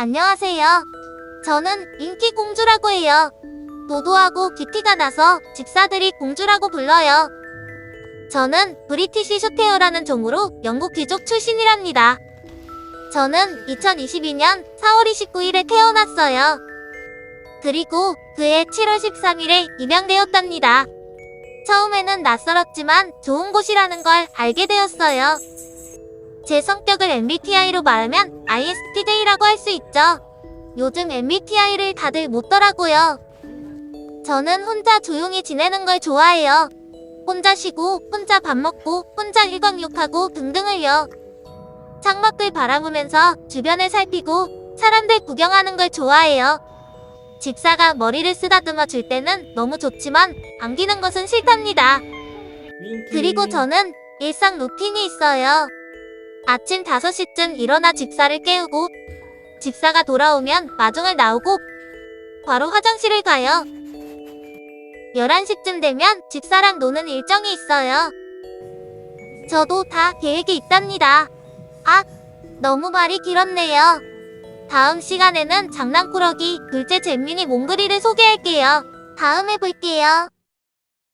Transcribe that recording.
안녕하세요. 저는 인기 공주라고 해요. 도도하고 귀티가 나서 집사들이 공주라고 불러요. 저는 브리티시 쇼테어라는 종으로 영국 귀족 출신이랍니다. 저는 2022년 4월 29일에 태어났어요. 그리고 그해 7월 13일에 입양되었답니다. 처음에는 낯설었지만 좋은 곳이라는 걸 알게 되었어요. 제 성격을 MBTI로 말하면 ISTJ라고 할 수 있죠. 요즘 MBTI를 다들 묻더라고요. 저는 혼자 조용히 지내는 걸 좋아해요. 혼자 쉬고, 혼자 밥 먹고, 혼자 일광욕하고 등등을요. 창밖을 바라보면서 주변을 살피고 사람들 구경하는 걸 좋아해요. 집사가 머리를 쓰다듬어 줄 때는 너무 좋지만 안기는 것은 싫답니다. 그리고 저는 일상 루틴이 있어요. 아침 5시쯤 일어나 집사를 깨우고 집사가 돌아오면 마중을 나오고 바로 화장실을 가요. 11시쯤 되면 집사랑 노는 일정이 있어요. 저도 다 계획이 있답니다. 아, 너무 말이 길었네요. 다음 시간에는 장난꾸러기 둘째 잼민이 몽그리를 소개할게요. 다음에 볼게요.